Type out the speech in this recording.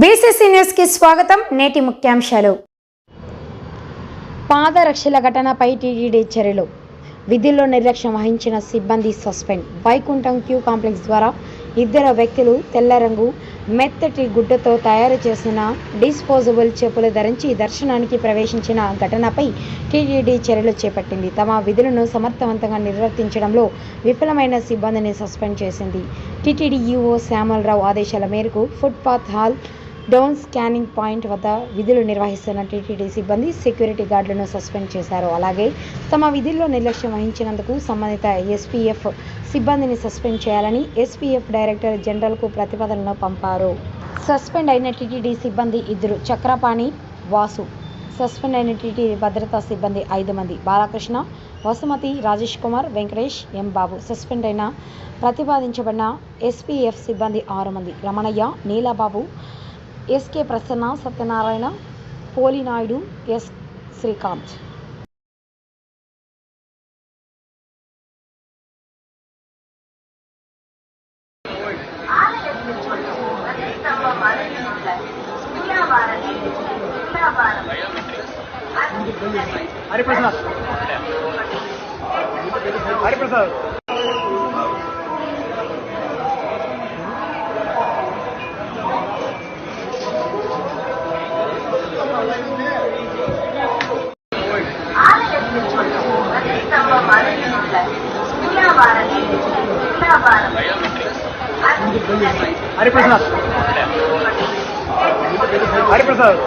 BCC న్యూస్కి స్వాగతం నేటి ముఖ్యాంశాలు. పాదరక్షల ఘటనపై టీటీడీ చర్యలు. విధుల్లో నిర్లక్ష్యం వహించిన సిబ్బంది సస్పెండ్. వైకుంఠం క్యూ కాంప్లెక్స్ ద్వారా ఇద్దరు వ్యక్తులు తెల్ల రంగు మెత్తటి గుడ్డతో తయారు చేసిన డిస్పోజబుల్ చెప్పులు ధరించి దర్శనానికి ప్రవేశించిన ఘటనపై టీటీడీ చర్యలు చేపట్టింది. తమ విధులను సమర్థవంతంగా నిర్వర్తించడంలో విఫలమైన సిబ్బందిని సస్పెండ్ చేసింది. టీటీడీ ఈఓ శ్యామలరావు ఆదేశాల మేరకు footpath hall down scanning point వద్ద విధులు నిర్వహిస్తున్న టీటీడీ సిబ్బంది సెక్యూరిటీ గార్డులను సస్పెండ్ చేశారు. అలాగే తమ విధుల్లో నిర్లక్ష్యం వహించినందుకు సంబంధిత ఎస్పీఎఫ్ సిబ్బందిని సస్పెండ్ చేయాలని ఎస్పీఎఫ్ డైరెక్టర్ జనరల్కు ప్రతిపాదనలు పంపారు. సస్పెండ్ అయిన టీటీడీ సిబ్బంది ఇద్దరు చక్రపాణి వాసు. సస్పెండ్ అయిన టీటీడీ భద్రతా సిబ్బంది ఐదు మంది. బాలకృష్ణ వసుమతి రాజేష్ కుమార్ వెంకటేష్ ఎం బాబు. సస్పెండ్ అయిన ప్రతిపాదించబడిన ఎస్పీఎఫ్ సిబ్బంది ఆరు మంది. Ramanaiah Neelababu S K Satyanarayana Polinaidu S Srikanth Hariprasad. Hariprasad. Hariprasad. Hariprasad.